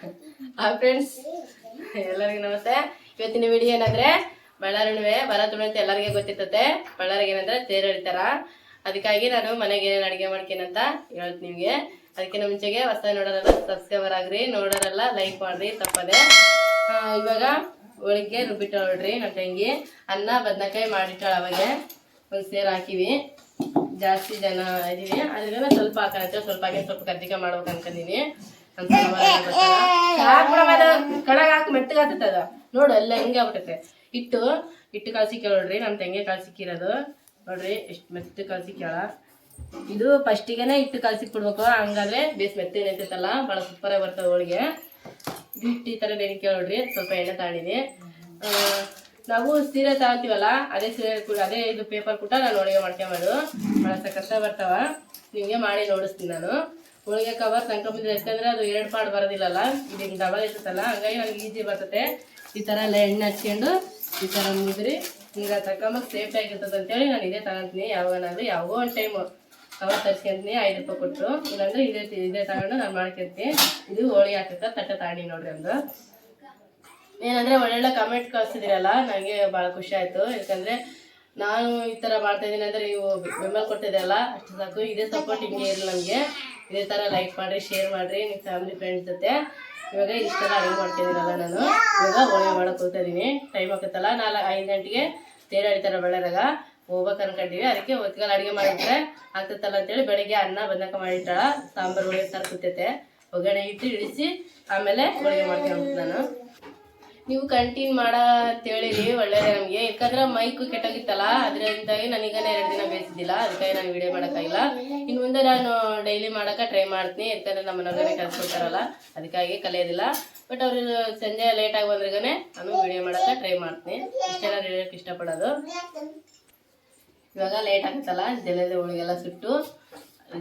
Hi friends ಎಲ್ಲರಿಗೂ ನಮಸ್ತೆ. ಇವತ್ತಿನ ವಿಡಿಯೋ ಏನಂದ್ರೆ ಬಳ್ಳಾರಿ ಹುಣ್ಣಿಮೆ ಬರ ತುಣಿ ಅಂತ ಎಲ್ಲರಿಗೆ ಗೊತ್ತಿರ್ತತೆ. ಬಳ್ಳಾರಿಗೆ ಏನಂದ್ರೆ ತೇರು ಎಳಿತಾರ ಅದಕ್ಕಾಗಿ ನಾನು ಮನೆಗೆ ಏನೇನು ಅಡುಗೆ ಮಾಡ್ಕೇನಂತ ಹೇಳ್ತೀನಿ ನಿಮಗೆ. ಅದಕ್ಕಿಂತ ಮುಂಚೆಗೆ ಹೊಸ ನೋಡೋರೆಲ್ಲ ಸಬ್ಸ್ಕ್ರೈಬರ್ ಆಗ್ರಿ ನೋಡೋರೆಲ್ಲ ಲೈಕ್ ಮಾಡ್ರಿ ತಪ್ಪದೆ. ಆ, ಇವಾಗ ಹೋಳಿಗೆ ರುಬ್ಬಿಟ್ಟು ನೋಡ್ರಿ ನಮ್ಮ ತಂಗಿ. ಅನ್ನ ಬದನೆಕಾಯಿ ಮಾಡಿಟ್ಟಾಳ ಅವಾಗೆ. ಒಂದು ಸೇರು ಹಾಕಿವಿ. ಜಾಸ್ತಿ ಜನ ಇದೀವಿ. ಅದ್ರಿಂದ ಸ್ವಲ್ಪ ಹಾಕೋಣ ಸ್ವಲ್ಪ ಹಾಕಿ ಸ್ವಲ್ಪ ಕರ್ಜಿಕ ಮಾಡ್ಬೇಕು ಅನ್ಕೊಂಡಿನಿ ಕಡಗ ಹಾಕಿ ಅದು ನೋಡು ಎಲ್ಲ ಹಿಂಗ ಆಗ್ಬಿಟ್ಟೈತೆ ಹಿಟ್ಟು ಹಿಟ್ಟು ಕಳ್ಸಿಕ್ಕೆ ನೋಡ್ರಿ ನಮ್ಮ ತಂಗಿ ಕಳ್ಸಿಕ್ಕಿರೋದು ನೋಡ್ರಿ ಎಷ್ಟು ಮೆತ್ತ ಕೇಳ. ಇದು ಫಸ್ಟಿಗೆನೆ ಹಿಟ್ಟು ಕಳ್ಸಿಕ್ ಕೊಡ್ಬೇಕು. ಹಂಗಾದ್ರೆ ಬೇಸ್ ಮೆತ್ತ ನೆತ್ತೈತಲ್ಲ ಭಾಳ ಸೂಪರಾಗಿ ಬರ್ತದೆ ಹೋಳಿಗೆ. ಇಟ್ಟು ಈ ಥರ ನೆನಕೆ ನೋಡ್ರಿ ಸ್ವಲ್ಪ ಎಣ್ಣೆ ತಾಳಿನಿ ನಾವು ಸೀರೆ ತಗೊತೀವಲ್ಲ ಅದೇ ಸೀರೆ ಕೂಡ ಅದೇ ಇದು ಪೇಪರ್ ಕೂಡ ನಾನು ಹೋಳಿಗೆ ಮಾಡ್ಕೊಂಬೋದು ಭಾಳ ಸಖತ್ತ ಬರ್ತಾವ. ನಿಮಗೆ ಮಾಡಿ ನೋಡಿಸ್ತೀನಿ ನಾನು. ಹೋಳಿಗೆ ಕವರ್ ತನ್ಕೊಂಬಿದ್ರೆ ಯಾಕಂದ್ರೆ ಅದು ಎರಡು ಪಾಡು ಬರೋದಿಲ್ಲಲ್ಲ? ಇದು ಹಿಂಗೆ ಡಬಲ್ ಇರ್ತದಲ್ಲ ಹಂಗಾಗಿ ನನಗೆ ಈಜಿ ಬರ್ತದೆ ಈ ಥರ ಎಲ್ಲ ಎಣ್ಣೆ ಹಚ್ಕೊಂಡು ಈ ಥರ ಮುಗಿದ್ರಿ. ಹಿಂಗೆ ತಗೊಂಬಕ್ ಸೇಫ್ಟಿ ಆಗಿರ್ತದೆ ಅಂತೇಳಿ ನಾನು ಇದೇ ತಗೊಂತೀನಿ. ಯಾವಾಗನಾದ್ರು ಯಾವಾಗೋ ಒಂದು ಟೈಮು ಕವರ್ ತರ್ಸ್ಕೊಂತೀನಿ. ಐದು ರೂಪಾಯಿ ಕೊಟ್ಟು ಇಲ್ಲಾಂದ್ರೆ ಇದೇ ಇದೇ ತಗೊಂಡು ನಾನು ಮಾಡ್ಕೊಂತೀನಿ. ಇದು ಹೋಳಿಗೆ ಹಾಕಕ್ಕೆ ತಟ್ಟೆ ತಾಡಿ ನೋಡ್ರಿ ಒಂದು ಏನಂದರೆ ಒಳ್ಳೊಳ್ಳೆ ಕಮೆಂಟ್ ಕಳ್ಸಿದಿರಲ್ಲ ನನಗೆ ಭಾಳ ಖುಷಿ ಆಯ್ತು. ಯಾಕಂದ್ರೆ ನಾನು ಈ ಥರ ಮಾಡ್ತಾಯಿದ್ದೀನಿ ಅಂದರೆ ನೀವು ಬೆಂಬಲ ಕೊಡ್ತಿದ್ದೀರಲ್ಲ ಅಷ್ಟು ಸಾಕು. ಇದೇ ಸಪೋರ್ಟ್ ಹಿಂಗೆ ಇರಲಿ ನನಗೆ ಇದೇ ಥರ ಲೈಕ್ ಮಾಡಿರಿ ಶೇರ್ ಮಾಡಿರಿ ನಿಮ್ಮ ಫ್ಯಾಮಿಲಿ ಫ್ರೆಂಡ್ಸ್ ಜೊತೆ. ಇವಾಗ ಇಷ್ಟೆಲ್ಲ ಅಡುಗೆ ಮಾಡ್ತಿದ್ದೀನಲ್ಲ ನಾನು. ಇವಾಗ ಹೋಳಿಗೆ ಮಾಡಕ್ಕೆ ಹೋಗ್ತಾ ಇದ್ದೀನಿ ಟೈಮ್ ಆಗ್ತೈತಲ್ಲ ನಾಲ್ಕು ಐದು ಗಂಟೆಗೆ ತೇರು ಎಳಿತಾರೆ ಬಳ್ಳಾರಾಗ. ಹೋಗ್ಬೇಕು ಅನ್ಕೊಂಡಿವಿ ಅದಕ್ಕೆ ಹೊತ್ತಿಗೆಲ್ಲ ಅಡುಗೆ ಮಾಡಿದ್ರೆ ಆಗ್ತೈತಲ್ಲ ಅಂತೇಳಿ ಬೆಳಗ್ಗೆ ಅನ್ನ ಬಂದಕ ಮಾಡಿಟ್ಟಾಳ. ಸಾಂಬಾರು ಹೋಳಿಗೆ ತರ ಕೂತೈತೆ. ಒಗ್ಗರಣೆ ಇಟ್ಟು ಇಳಿಸಿ ಆಮೇಲೆ ಹೋಳಿಗೆ ಮಾಡ್ಕೊಂಡು ನಾನು. ನೀವು ಕಂಟಿನ್ಯೂ ಮಾಡ ಹೇಳಿರಿ ಒಳ್ಳೇದೇ ನಮಗೆ. ಯಾಕಂದ್ರೆ ಮೈಕ್ ಕೆಟ್ಟೋಗಿತ್ತಲ್ಲ, ಅದರಿಂದಾಗಿ ನನಗೇನೆ ಎರಡು ದಿನ ಬೇಸಿದ್ದಿಲ್ಲ ಅದಕ್ಕಾಗಿ ನಾನು ವಿಡಿಯೋ ಮಾಡೋಕ್ಕಾಗಿಲ್ಲ. ಇನ್ನು ಮುಂದೆ ನಾನು ಡೈಲಿ ಮಾಡೋಕೆ ಟ್ರೈ ಮಾಡ್ತೀನಿ, ಯಾಕಂದ್ರೆ ನಮ್ಮ ಮನೆಯವ್ರಿಗೆ ಕಲ್ಸ್ಕೊಡ್ತಾರಲ್ಲ ಅದಕ್ಕಾಗಿ ಕಲಿಯೋದಿಲ್ಲ. ಬಟ್ ಅವರು ಸಂಜೆ ಲೇಟಾಗಿ ಬಂದ್ರಿಗನೆ ನಾನು ವಿಡಿಯೋ ಮಾಡೋಕೆ ಟ್ರೈ ಮಾಡ್ತೀನಿ. ಇಷ್ಟೆಲ್ಲ ಹೇಳೋಕ್ಕೆ ಇಷ್ಟಪಡೋದು. ಇವಾಗ ಲೇಟ್ ಆಗುತ್ತಲ್ಲ ಜಲದ ಹೋಳಿಗೆಲ್ಲ ಸುಟ್ಟು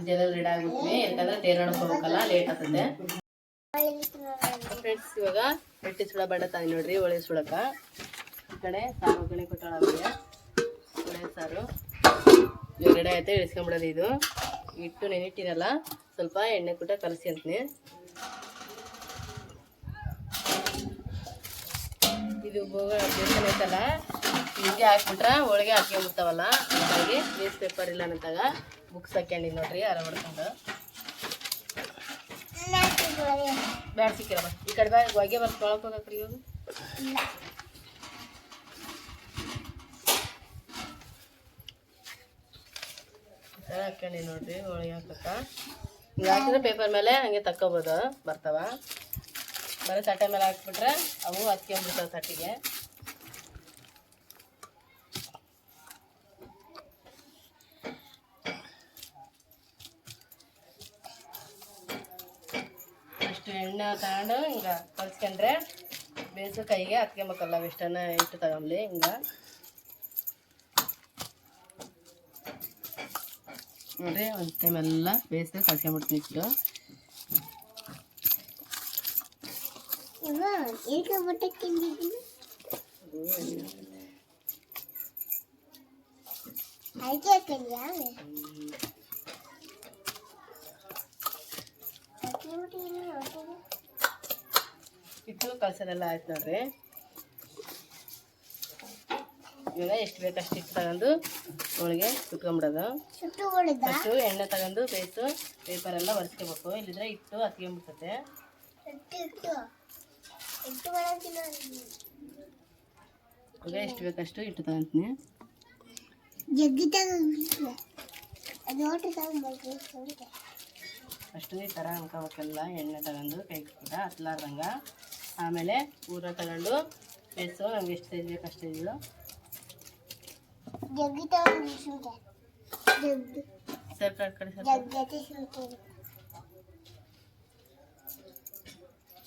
ಜಲ ರೆಡಿ ಆಗ್ಬಿಡ್ತೀನಿ. ಯಾಕಂದ್ರೆ ತೇರಾಡಕ್ಕೆ ಲೇಟ್ ಆಗ್ತದೆ ಫ್ರೆಂಡ್ಸ್ ಇವಾಗ ರೊಟ್ಟಿ ಸುಳ ಬೇಡ ತಂದು ನೋಡ್ರಿ ಒಳೆ ಸುಳಕ ಈ ಕಡೆ ಸಾರು ಒಗ್ಗರಣೆ ಕೊಟ್ಟಾಳ ಒಳ್ಳೆ ಸಾರು. ರೆಡಿ ಆಯ್ತು, ಇಳಿಸ್ಕೊಂಬಿಡೋದು ಇದು. ಇಟ್ಟು ನೆನಿಟ್ಟಿರಲ್ಲ, ಸ್ವಲ್ಪ ಎಣ್ಣೆ ಕೂಟ ಕಲಸಿ ಅಂತೀನಿ. ಇದು ಬೋಗ ಬೇಸನ್ ಐತಲ್ಲ, ಹೀಗೆ ಹಾಕ್ಬಿಟ್ರೆ ಹೋಳಿಗೆ ಹಾಕ್ಕೊಂಡ್ಬಿಡ್ತಾವಲ್ಲ ಹಾಗಾಗಿ ನ್ಯೂಸ್ ಪೇಪರ್ ಇಲ್ಲ ಅಂತಾಗ ಬುಕ್ಸ್ ಹಾಕ್ಯಂಡಿ ನೋಡ್ರಿ ಅರ ಹೊಡ್ಕೊಂಡು ಬ್ಯಾಡ ಸಿಕ್ಕಿರಮ್ಮ ಈ ಕಡೆ ಬ್ಯಾಡ ಹೊಗೆ ಬರ್ಕೊಳಕ್ ಹೋಗಕ್ರಿ ಇವಾಗ. ಹಾಕೊಂಡಿ ನೋಡ್ರಿ ಹೋಳಿಗೆ ಹಾಕಕ್ಕ. ಹಿಂಗೆ ಹಾಕಿದ್ರೆ ಪೇಪರ್ ಮೇಲೆ ಹಂಗೆ ತಕ್ಕೋಬೋದು, ಬರ್ತಾವ. ಬರೀ ತಟ್ಟೆ ಮೇಲೆ ಹಾಕ್ಬಿಟ್ರೆ ಅವು ಹತ್ಕೊಂಡ್ಬಿಡ್ತಾವೆ ತಟ್ಟಿಗೆ ಅಷ್ಟು ಎಣ್ಣೆ ತಗೊಂಡು ಹಿಂಗೆ ಕಲ್ಸ್ಕೊಂಡ್ರೆ ಬೇಸು ಕೈಗೆ ಹತ್ಕೊಬೇಕಲ್ಲ ಇಷ್ಟನ್ನ ಇಟ್ಟು ತಗೊಂಬ್ಲಿ ಹಿಂಗೆ. ನೋಡ್ರಿ ಒಂದು ಟೈಮ್ ಎಲ್ಲ ಬೇಯಿಸಿ ಕಲ್ಸ್ಕೊಂಬಿಡ್ತೀನಿ ಇಟ್ಟು ಇಟ್ಟು ಕಲ್ಸರೆಲ್ಲ ಆಯ್ತು ನೋಡ್ರಿ. ಇವಾಗ ಎಷ್ಟು ಬೇಕು ಅಷ್ಟು ಇಟ್ಟು ತಗೊಂಡು ಹೋಳಿಗೆ ಸುಟ್ಕೊಂಬಿಡೋದು. ಅಷ್ಟು ಎಣ್ಣೆ ತಗೊಂಡು ಬೇಯಿಸು ಪೇಪರ್ ಎಲ್ಲ ಒರೆಸ್ಕೋಬೇಕು. ಇಲ್ಲಿದ್ರೆ ಇಟ್ಟು ಹತ್ಕೊಂಡ್ಬಿಡ್ತತೆ ಇವಾಗ ಎಷ್ಟು ಬೇಕಷ್ಟು ಇಟ್ಟು ತಗೊಂತೀನಿ. ಫಸ್ಟು ಈ ಥರ ಅನ್ಕೋಬೇಕೆಲ್ಲ ಎಣ್ಣೆ ತಗೊಂಡು ಕೈ ಕೂಡ ಹತ್ಲಾರ್ದಂಗ ಆಮೇಲೆ ಊರ ತಗೊಂಡು ಬೇಯಿಸು ನಮ್ಗೆ ಎಷ್ಟು ಸೈಜ್ ಬೇಕು ಅಷ್ಟು ಸೈಜು ಸ್ವಲ್ಪ ಆ ಕಡೆ ಸ್ವಲ್ಪ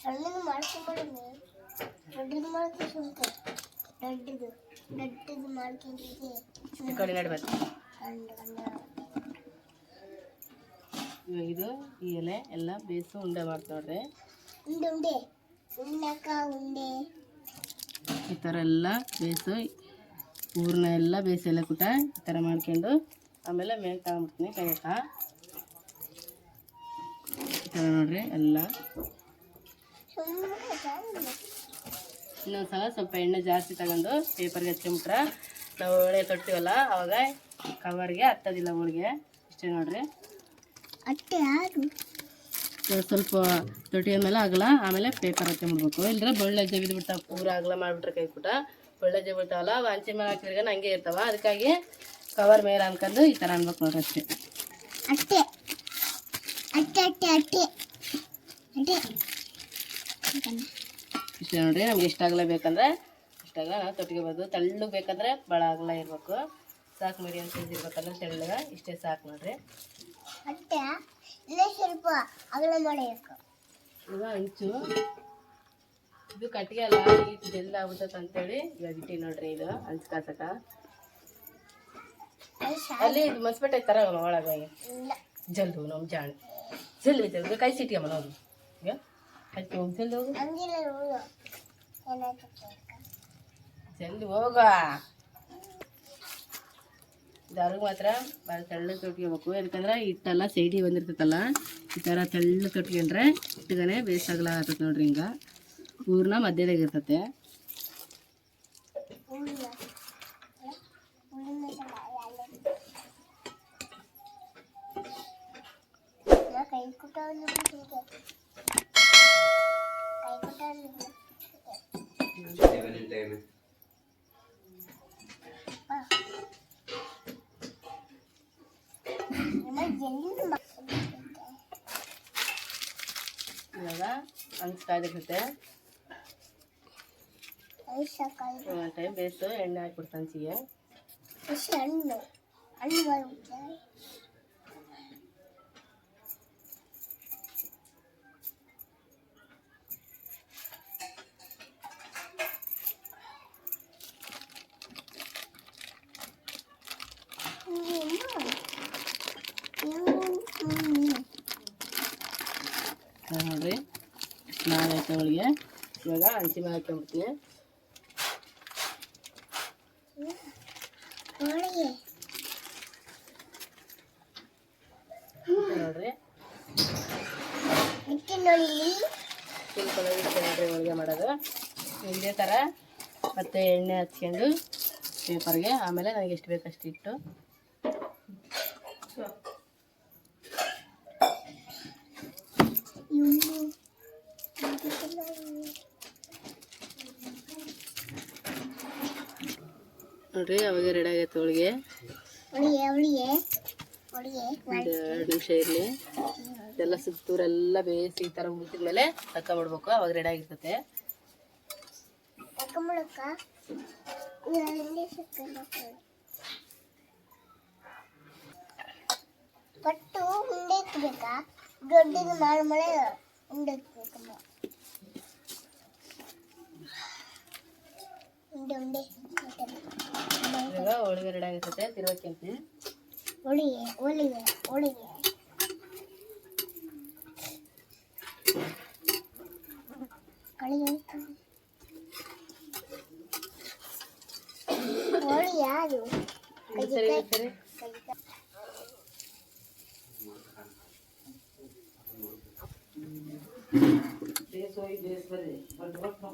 ಸಣ್ಣದು ಮಾಡ್ಕೊಂಬಿಡೋದು ದೊಡ್ಡದು ಮಾಡ್ಕೊಂಡು ಸುಮ್ಕೆ ದೊಡ್ಡದು ದೊಡ್ಡದು ಮಾಡ್ಕೊಂಡಿದ್ದೆ ಈ ಕಡೆ ನಡ್ಬೇಕು ಗಂಡ ಗಂಡ ಇವಾಗ ಇದು ಈ ಎಲೆ ಎಲ್ಲ ಬೇಯಿಸಿ ಉಂಡೆ ಮಾಡ್ತಾವ್ರೆ. ನೋಡ್ರಿ ಉಂಡೆ ಉಂಡೆ. ಉಣ್ಣಕ್ಕ ಉಂಡೆ. ಈ ಥರ ಎಲ್ಲ ಬೇಯಿಸು ಊರನ್ನ ಎಲ್ಲ ಬೇಯಿಸಿ ಎಲೆ ಕೂಟ ಈ ಥರ ಮಾಡ್ಕೊಂಡು ಆಮೇಲೆ ಮೇಲೆ ತಗೊಂಡ್ಬಿಡ್ತೀನಿ ಕೈಯಕ ಈ ಥರ ನೋಡ್ರಿ ಎಲ್ಲ. ಇನ್ನೊಂದ್ಸಲ ಇನ್ನೊಂದು ಸಲ ಸ್ವಲ್ಪ ಎಣ್ಣೆ ಜಾಸ್ತಿ ತಗೊಂಡು ಪೇಪರ್ಗೆ ಹಚ್ಕೊಂಬಿಟ್ರೆ ನಾವು ಒಳ್ಳೆ ತೊಟ್ಟಿವಲ್ಲ ಅವಾಗ ಕವರ್ಗೆ ಹತ್ತೋದಿಲ್ಲ ಹೋಳಿಗೆ ಇಷ್ಟೇ ನೋಡ್ರಿ. ಅಟ್ಟೆ ಯಾರು? ಸ್ವಲ್ಪ ತೊಟ್ಟಿಯ ಮೇಲೆ ಆಗಲ್ಲ ಆಮೇಲೆ ಪೇಪರ್ ಹಾಕೊಂಬರ್ಬೇಕು ಇಲ್ಲರ ಬಳ್ಳೆ ಜಬಿದ್ ಬಿಡ್ತಾವ ಪೂರ ಆಗಲ್ಲ ಮಾಡಿಬಿಟ್ರೆ ಕೈ ಪುಟ. ಬಳ್ಳೆ ಜಬಿ ಬಿಡ್ತಾವಲ್ಲ ವಾಂಚಿ ಮೇಲೆ ಹಾಕಿದ್ರೆ ಹಂಗೆ ಇರ್ತಾವ. ಅದಕ್ಕಾಗಿ ಕವರ್ ಮೇಲೆ ಅನ್ಕೊಂಡು ಈ ಥರ ಅನ್ಬೇಕು ನೋಡ್ರಿ ಅಷ್ಟೇ. ಅಟ್ಟೆ ಅಟ್ಟೆ ಅಟ್ಟೆ ಅಟ್ಟೆ ಅಟ್ಟೆ ಇಷ್ಟ ನೋಡ್ರಿ ನಮ್ಗೆ ಇಷ್ಟ ಆಗಲೇ ಬೇಕಂದ್ರೆ ಇಷ್ಟ ನಾವು ತೊಟ್ಕೋಬೋದು ತೆಳ್ಳಗೆ ಬೇಕಂದ್ರೆ ಭಾಳ ಅಗಲ ಇರಬೇಕು. ಸಾಕು ಮೀಡಿಯಮ್ ಸೈಜ್ ಇರ್ಬೇಕಂದ್ರೆ ತೆಳ್ಳಗೆ ಇಷ್ಟೇ ಸಾಕು ನೋಡ್ರಿ. ಅಟ್ಟೆ ಇಲ್ಲೇ ಸ್ವಲ್ಪ ಅಗಲ ಮಾಡಬೇಕು ಈಗ ಹಂಚು ಇದು ಕಟ್ಟಿಗೆ ಅಲ್ಲ ಇದು ಜಲ್ದಿ ಆಗ್ಬಿಟ್ಟತ್ ಅಂತೇಳಿ ಇವಾಗ ಇಟ್ಟಿ ನೋಡ್ರಿ ಇದು ಹಂಚ್ ಕಾಸಕ. ಅಲ್ಲಿ ಇದು ಮಸ್ಬೆಟ್ಟೆ ತರ ಒಳಗೆ. ಜಲ್ದು ನಮ್ಮ ಜಾಣ. ಜಲ್ದಿ ಜಲ್ದಿ ಕೈ ಸಿಟಿಯಮ್ಮ ನೋಡು. ಈಗ ಹಚ್ಚಿ ಹೋಗಿ ಜಲ್ದಿ ಹೋಗು. ಜಲ್ದಿ ಹೋಗ. ದಾರಿಗೆ ಮಾತ್ರ ಭಾಳ ತೆಳ್ಳು ತೊಟ್ಕೋಬೇಕು ಯಾಕಂದ್ರೆ ಹಿಟ್ಟೆಲ್ಲ ಸೈಡಿಗೆ ಬಂದಿರ್ತೈತಲ್ಲ ಈ ಥರ ತೆಳ್ಳು ತೊಟ್ಕೊಂಡ್ರೆ ಹಿಟ್ಟಿಗನೆ ಬೇಸಾಗಲ ಆಗ್ತದೆ ನೋಡ್ರಿ ಹಿಂಗೆ ಪೂರ್ಣ ಮಧ್ಯದಾಗ ಇರ್ತತೆ ಉಳ್ಳ ಉಳ್ಳಿನ ಸಲ ನಾ ಕೈ ಐಸಕಾಯಿ ಒಂದು ಟೈಮ್ ಬೇಯಿಸು ಎಣ್ಣೆ ಅಣ್ಣ ಹಣ್ಣು? ಹಣ್ಣು ಬರುತ್ತೆ ಇವಾಗ ನೋಡ್ರಿ ನಾಲ್ಕು ಅವಳಿಗೆ ಇವಾಗ ಅಂತಿಮ ಮೇಲೆ ಹಾಕೊಂಡ್ಬಿಡ್ತೀನಿ ನೋಡ್ರಿ. ಹೋಳಿಗೆ ಮಾಡೋದು. ಇದೇ ಥರ ಮತ್ತೆ ಎಣ್ಣೆ ಹಚ್ಕೊಂಡು ಪೇಪರ್ಗೆ ಆಮೇಲೆ ನನಗೆ ಎಷ್ಟು ಬೇಕಷ್ಟು ಇಟ್ಟು ಇವು ನೋಡ್ರಿ ಅವಾಗ ರೆಡಿ ಆಗೈತೆ ಹೋಳಿಗೆ. ಒಂದು ಎರಡು ನಿಮಿಷ ಇರಲಿ. ಎಲ್ಲ ಸುತ್ತೂರೆಲ್ಲ ಬೇಯಿಸಿ ಈ ಥರ ಮುಗಿದ ಮೇಲೆ ತಕೊಂಬಿಡ್ಬೇಕು ಅವಾಗ ರೆಡಿ ಆಗಿರ್ತತೆ. ಪಟ್ಟು ಉಂಡೆ ಇಟ್ಬೇಕಾ? ದೊಡ್ಡದು ಮಾಡಿ ಮಳೆ ಉಂಡೆ ಇಕ್ಬೇಕಮ್ಮ ಉಂಡೆ ಉಂಡೆ ಇವಾಗ ಹೋಳಿಗೆ ರೆಡಿ ಆಗಿರ್ತತೆ ತಿರ್ಗಕ್ಕಿಂತ ಹೋಳಿಗೆ ಹೋಳಿಗೆ ಹೋಳಿಗೆ ಕಳಿಗೆ ಹೋಳಿಗೆ ಯಾರು ಸರಿ ಸರಿ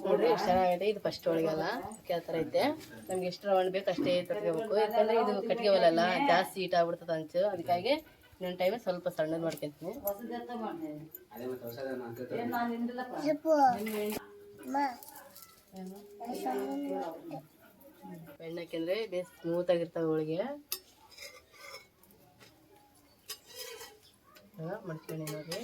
ನೋಡ್ರಿ ಎಷ್ಟು ಚೆನ್ನಾಗೈತೆ ಇದು ಫಸ್ಟ್ ಒಳಗೆಲ್ಲ ಥರ ಐತೆ. ನಮ್ಗೆ ಎಷ್ಟು ರೌಂಡ್ ಬೇಕು ಅಷ್ಟೇ ತಟ್ಕೋಬೇಕು. ಯಾಕಂದ್ರೆ ಇದು ಕಟ್ಟಿಗೆ ಜಾಸ್ತಿ ಹೀಟ್ ಆಗ್ಬಿಡ್ತದೆ ಅಂಚು. ಅದಕ್ಕಾಗಿ ಇನ್ನೊಂದು ಟೈಮ್ ಸ್ವಲ್ಪ ಸಣ್ಣದು ಮಾಡ್ಕೊಂತೀನಿ. ಬೆಣ್ಣಕ್ಕೆಂದ್ರೆ ಬೇಸ್ ಸ್ಮೂತ್ ಆಗಿರ್ತವೆ ಹೋಳಿಗೆ. ಮಾಡ್ತೀನಿ ನೋಡ್ರಿ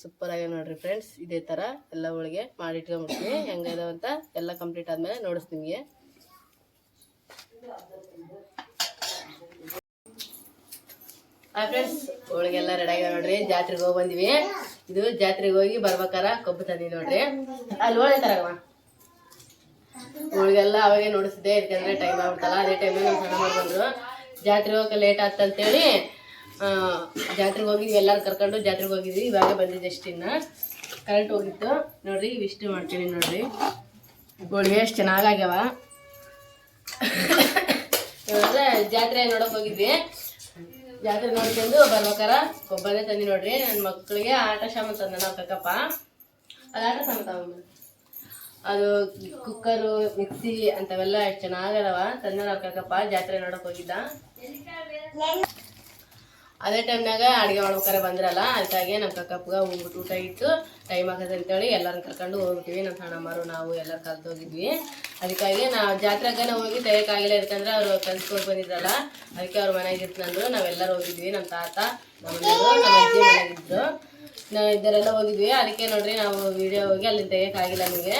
ಸೂಪರ್ ಆಗಿದೆ ನೋಡ್ರಿ ಫ್ರೆಂಡ್ಸ್ ಇದೇ ಥರ ಎಲ್ಲ ಹೋಳಿಗೆ ಮಾಡಿ ಇಟ್ಕೊಂಡ್ಬಿಡ್ತೀನಿ ಹೆಂಗಿದಾವ ಅಂತ ಎಲ್ಲ ಕಂಪ್ಲೀಟ್ ಆದಮೇಲೆ ನೋಡಿಸ್ತೀನಿ ನಿಮಗೆ. ಹಾಯ್ ಫ್ರೆಂಡ್ಸ್ ಹೋಳಿಗೆಲ್ಲ ಆಗಿದೆ ನೋಡ್ರಿ. ಜಾತ್ರೆಗೆ ಹೋಗಿ ಬಂದ್ವಿ. ಇದು ಜಾತ್ರೆಗೆ ಹೋಗಿ ಬರ್ಬೇಕಾರ ಕೊಬ್ಬು ತಂದಿ ನೋಡ್ರಿ. ಅಲ್ಲಿ ಹೋಳಿ ತರಗಮ್ಮ ಹೋಳಿಗೆಲ್ಲ ಅವಾಗೆ ನೋಡಿಸಿದ್ದೆ. ಯಾಕಂದ್ರೆ ಟೈಮ್ ಆಗ್ಬಿಡ್ತಲ್ಲ ಅದೇ ಟೈಮಲ್ಲಿ ನಮ್ಮ ಸಣ್ಣ ಬಂದ್ರು. ಜಾತ್ರೆ ಹೋಗಕ್ಕೆ ಲೇಟ್ ಆತಂತೇಳಿ ಜಾತ್ರೆಗೆ ಹೋಗಿದ್ವಿ, ಎಲ್ಲರೂ ಕರ್ಕೊಂಡು ಜಾತ್ರೆಗೆ ಹೋಗಿದ್ವಿ. ಇವಾಗ ಬಂದಿದ್ದೆ ಅಷ್ಟಿನ್ನ ಕರೆಂಟ್ ಹೋಗಿತ್ತು. ನೋಡ್ರಿ ಇವಿಷ್ಟು ಮಾಡ್ತೀನಿ ನೋಡ್ರಿ. ಹೋಳಿಗೆ ಎಷ್ಟು ಚೆನ್ನಾಗಾಗ್ಯಾವ ಇವಾಗ ಜಾತ್ರೆ ನೋಡಕ್ ಹೋಗಿದ್ವಿ. ಜಾತ್ರೆ ನೋಡ್ಕೊಂಡು ಬರ್ಬೇಕಾರ ಕೊಬ್ಬರೇ ತಂದಿ ನೋಡ್ರಿ. ನನ್ನ ಮಕ್ಕಳಿಗೆ ಆಟ ಶಾಮ ತಂದ ನಾವು ಕಕ್ಕಪ್ಪ. ಅದು ಆಟ ಶಾಮ ತಗೊಂಬ ಅದು ಕುಕ್ಕರು ಮಿಕ್ಸಿ ಅಂತವೆಲ್ಲ ಎಷ್ಟು ಚೆನ್ನಾಗದವ ತಂದ ನಾವು ಕಕ್ಕಪ್ಪ ಜಾತ್ರೆ ನೋಡಕ್ ಹೋಗಿದ್ದ. ಅದೇ ಟೈಮ್ನಾಗ ಅಡುಗೆ ಮಾಡ್ಬೇಕಾರೆ ಬಂದ್ರಲ್ಲ, ಅದಕ್ಕಾಗಿ ನಮ್ಮ ಕಕ್ಕಪ್ಪಗ ಹೋಗ್ಬಿಟ್ಟು ಊಟ ಇಟ್ಟು ಟೈಮ್ ಆಗತ್ತೆ ಅಂತೇಳಿ ಎಲ್ಲರನ್ನ ಕರ್ಕೊಂಡು ಹೋಗ್ಬಿಟ್ಟಿವಿ. ನಮ್ಮ ಸಣ್ಣಮ್ಮರು ನಾವು ಎಲ್ಲರೂ ಕಲ್ತು ಹೋಗಿದ್ವಿ ಅದಕ್ಕಾಗಿ ನಾವು ಜಾತ್ರೆಗೆ ನಾವು ಹೋಗಿ ತೆಗಿಯಕ್ಕಾಗಿಲ್ಲ ಯಾಕಂದ್ರೆ ಅವರು ಕಲ್ಸ್ಕೊಂಡು ಬಂದಿದ್ರಲ್ಲ, ಅದಕ್ಕೆ ಅವ್ರ ಮನೆಗೆ ಇರ್ತಂದ್ರು ನಾವೆಲ್ಲರೂ ಹೋಗಿದ್ವಿ. ನಮ್ಮ ತಾತ ನಮ್ಮ ನಮ್ಮ ಅಜ್ಜಿ ನಾವು ಇದ್ದರೆಲ್ಲ ಹೋಗಿದ್ವಿ. ಅದಕ್ಕೆ ನೋಡ್ರಿ ನಾವು ವಿಡಿಯೋ ಹೋಗಿ ಅಲ್ಲಿ ತೆಗಿಯಕ್ಕಾಗಿಲ್ಲ ನಮಗೆ.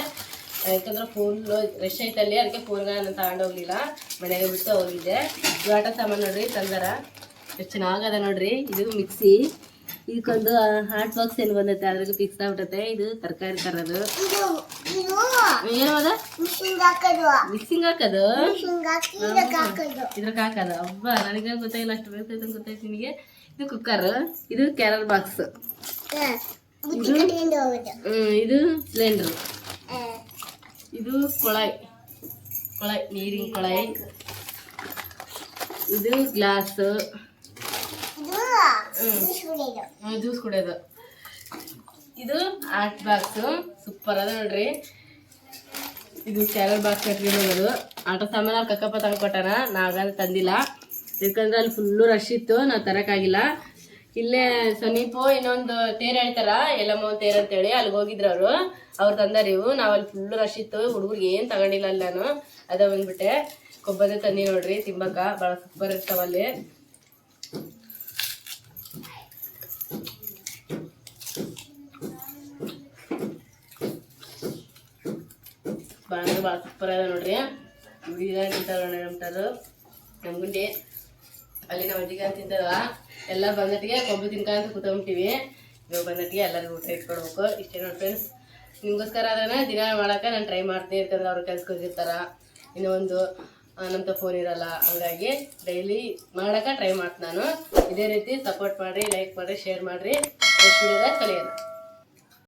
ಯಾಕಂದ್ರೆ ಫುಲ್ ರಶ್ ಐತಲ್ಲಿ, ಅದಕ್ಕೆ ಫೋನ್ಗಳನ್ನ ನಾನು ತಗೊಂಡು ಹೋಗ್ಲಿಲ್ಲ. ಮನೆಗೆ ಬಿಟ್ಟು ಹೋಗಿದ್ದೆ. ಆಟ ಸಾಮಾನು ನೋಡ್ರಿ, ತಂದಾರ. ಎಷ್ಟು ಚೆನ್ನಾಗದ ನೋಡ್ರಿ. ಇದು ಮಿಕ್ಸಿ. ಇದಕ್ಕೊಂದು ಹಾಟ್ ಬಾಕ್ಸ್ ಏನು ಬಂದೈತೆ, ಅದ್ರಾಗ ಫಿಕ್ಸ್ ಆಗ್ಬಿಟ್ಟೈತೆ ಇದು ತರಕಾರಿ ತರೋದು. ಏನದ? ಮಿಕ್ಸಿಂಗ್ ಹಾಕೋದು? ಇದ್ರಾಗ ಹಾಕೋದು. ಹಬ್ಬ ನನಗೆ ಗೊತ್ತಾಗಿಲ್ಲ, ಅಷ್ಟು ಬೇಕೈತೆ ಅಂತ ಗೊತ್ತಾಯ್ತು ನಿಮಗೆ ಇದು ಕುಕ್ಕರ್ ಇದು ಕ್ಯಾರಲ್ ಬಾಕ್ಸ್ ಇದು ಸಿಲಿಂಡರ್ ಇದು ಕೊಳಾಯಿ. ಕೊಳಾಯಿ, ನೀರಿನ ಕೊಳಾಯಿ. ಇದು ಗ್ಲಾಸ್. ಜ್ಯೂಸ್ ಕುಡಿಯೋದು. ಇದು ಆರ್ಟ್ ಬಾಕ್ಸ್. ಸೂಪರ್ ಅದ ನೋಡ್ರಿ. ಇದು ಸ್ಯಾಲರ್ ಬಾಕ್ಸ್ ಕಟ್ಟಿರೋದು ಆಟ ಸಾಮಾನು ಅವ್ರ ಕಕ್ಕಪ್ಪ ತಂದ್ಕೊಟ್ಟಾನ ನಾವಾಗ ತಂದಿಲ್ಲ. ಯಾಕಂದ್ರೆ ಅಲ್ಲಿ ಫುಲ್ಲು ರಶ್ ಇತ್ತು. ನಾವು ತರಕ್ಕಾಗಿಲ್ಲ ಇಲ್ಲೇ ಸಮೀಪ ಇನ್ನೊಂದು ತೇರ್ ಹೇಳ್ತಾರ. ಎಲ್ಲಮ್ಮ ತೇರ್ ಅಂತೇಳಿ. ಅಲ್ಲಿಗೆ ಹೋಗಿದ್ರು ಅವರು. ಅವ್ರು ತಂದಾರ ಇವು ನಾವಲ್ಲಿ ಅಲ್ಲಿ ಫುಲ್ಲು ರಶ್ ಇತ್ತು. ಹುಡುಗರಿಗೆ ಏನು ತಗೊಂಡಿಲ್ಲ ಅಲ್ಲಿ ನಾನು ಅದ ಬಂದ್ಬಿಟ್ಟೆ. ಕೊಬ್ಬರಿ ತನ್ನಿ ನೋಡ್ರಿ. ತಿಂಬಕ. ಭಾಳ ಸೂಪರ್ ಇರ್ತಾವ ಭಾಳ ಅಂದ್ರೆ ಭಾಳ ಸೂಪರ್ ಅದ ನೋಡ್ರಿ. ಹುಡುಗಿಗ ತಿಂತಾರ ನಮ್ತಾರು ನಮ್ಗುಂಡಿ ಅಲ್ಲಿ ನಮ್ಮ ಅಜ್ಜಿಗ ತಿಂತಾರ ಎಲ್ಲ ಬಂದಟ್ಟಿಗೆ ಕೊಬ್ಬರಿ ತಿನ್ಕೊಂತ ಕೂತ್ಕೊಂಬಿಟ್ಟಿವಿ. ಇವಾಗ ಬಂದಟ್ಟಿಗೆ ಎಲ್ಲರಿಗೂ ಊಟ ಇಟ್ಕೊಡ್ಬೇಕು. ಇಷ್ಟೇ ನೋಡಿ ಫ್ರೆಂಡ್ಸ್ ನಿಮಗೋಸ್ಕರ ಆದ್ರೆ ದಿನ ಮಾಡಕ್ಕೆ ನಾನು ಟ್ರೈ ಮಾಡ್ತೀನಿ ಯಾಕಂದ್ರೆ ಅವ್ರು ಕೆಲ್ಸಕ್ಕೆ ಹೋಗಿರ್ತಾರ. ಇನ್ನೂ ಒಂದು ನಮ್ತ ಫೋನ್ ಇರಲ್ಲ. ಹಂಗಾಗಿ ಡೈಲಿ ಮಾಡೋಕೆ ಟ್ರೈ ಮಾಡ್ತೀನಿ ನಾನು. ಇದೇ ರೀತಿ ಸಪೋರ್ಟ್ ಮಾಡಿರಿ ಲೈಕ್ ಮಾಡಿರಿ ಶೇರ್ ಮಾಡಿರಿ. ಕಲಿಯೋಣ.